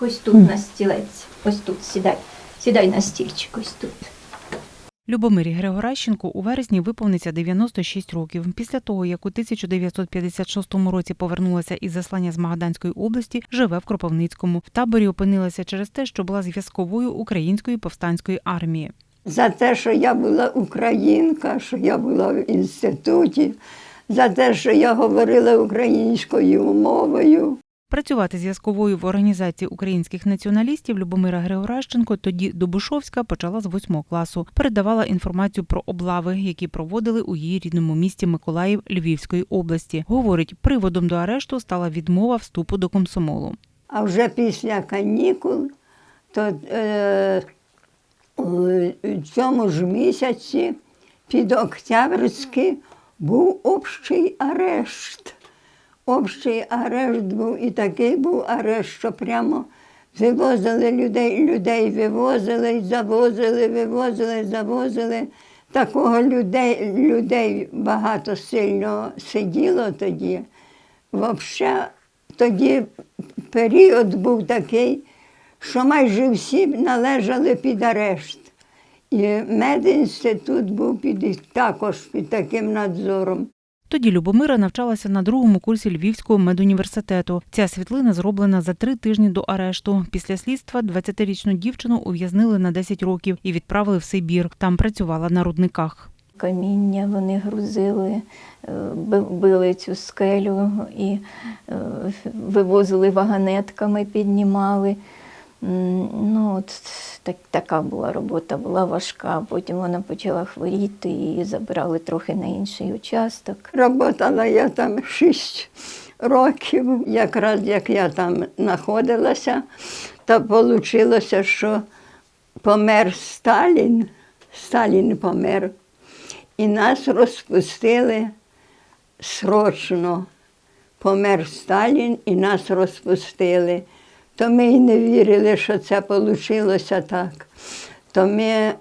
Ось тут на стілець, ось тут сідай. Сідай на стільчик, ось тут. Любомирі Григоращенко у вересні виповниться 96 років. Після того, як у 1956 році повернулася із заслання з Магаданської області, живе в Кропивницькому. В таборі опинилася через те, що була зв'язковою української повстанської армії. за те, що я була українка, що я була в інституті, за те, що я говорила українською мовою. Працювати зв'язковою в організації українських націоналістів Любомира Григоращенко, тоді Добушовська, почала з восьмого класу. Передавала інформацію про облави, які проводили у її рідному місті Миколаїв Львівської області. Говорить, приводом до арешту стала відмова вступу до комсомолу. А вже після канікул, то е, у цьому ж місяці під Октябрьський був общий арешт. Общий арешт був і такий був арешт, що прямо вивозили людей, людей вивозили, завозили, вивозили, завозили. Такого людей, людей багато сильно сиділо тоді. Взагалі, тоді період був такий, що майже всі належали під арешт. І медінститут був під, також під таким надзором. Тоді Любомира навчалася на другому курсі Львівського медуніверситету. Ця світлина зроблена за три тижні до арешту. Після слідства 20-річну дівчину ув'язнили на 10 років і відправили в Сибір. Там працювала на рудниках. Каміння вони грузили, е, били цю скелю і е, вивозили вагонетками, піднімали. Ну, от так, така була робота, була важка. Потім вона почала хворіти, її забрали трохи на інший участок. Работала я там шість років, якраз як я там знаходилася, то вийшло, що помер Сталін, Сталін помер, і нас розпустили срочно. Помер Сталін і нас розпустили. То ми й не вірили, що це вийшло так. То ми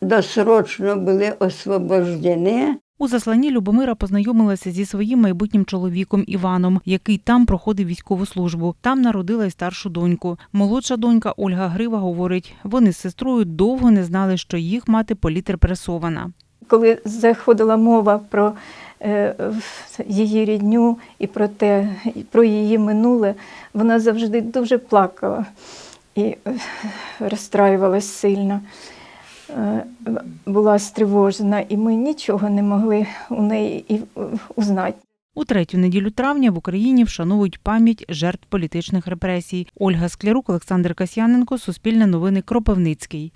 досрочно були освобождені. У засланні Любомира познайомилася зі своїм майбутнім чоловіком Іваном, який там проходив військову службу. Там народила й старшу доньку. Молодша донька Ольга Грива говорить, вони з сестрою довго не знали, що їх мати політрепресована. Коли заходила мова про її рідню і про те, і про її минуле, вона завжди дуже плакала і е, розстраювалась сильно. Е, Була стривожена, і ми нічого не могли у неї і е, узнати. У третю неділю травня в Україні вшановують пам'ять жертв політичних репресій. Ольга Склярук, Олександр Касьяненко, Суспільне новини, Кропивницький.